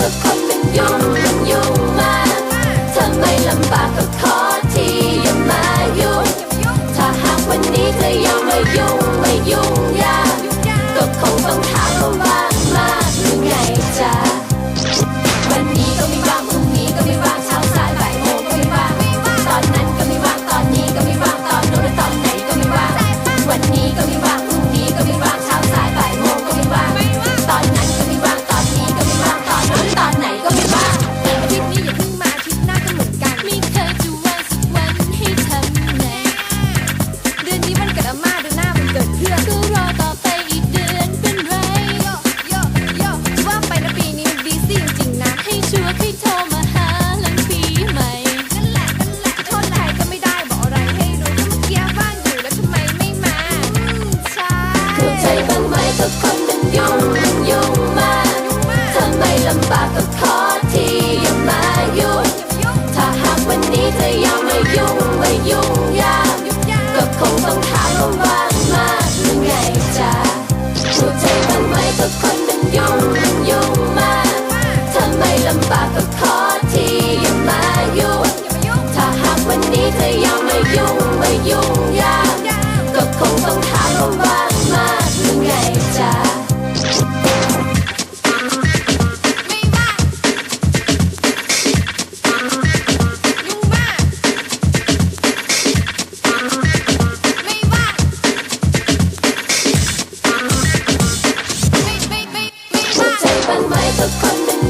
ทุกคนมันยงมันยงมากเธอไม่ลำบากกับ ยงมันยุ่งมากทำไมลำบากก็ขอที่ย่ามายุ่ถ้าหากวันนี้เธอยังไม่ยุ่งไม่ยุ่งยากก็คงต้องถามว่ามากหรือไงจ๊ะหัวใจมั้ยทุกคนงมันยุ่ง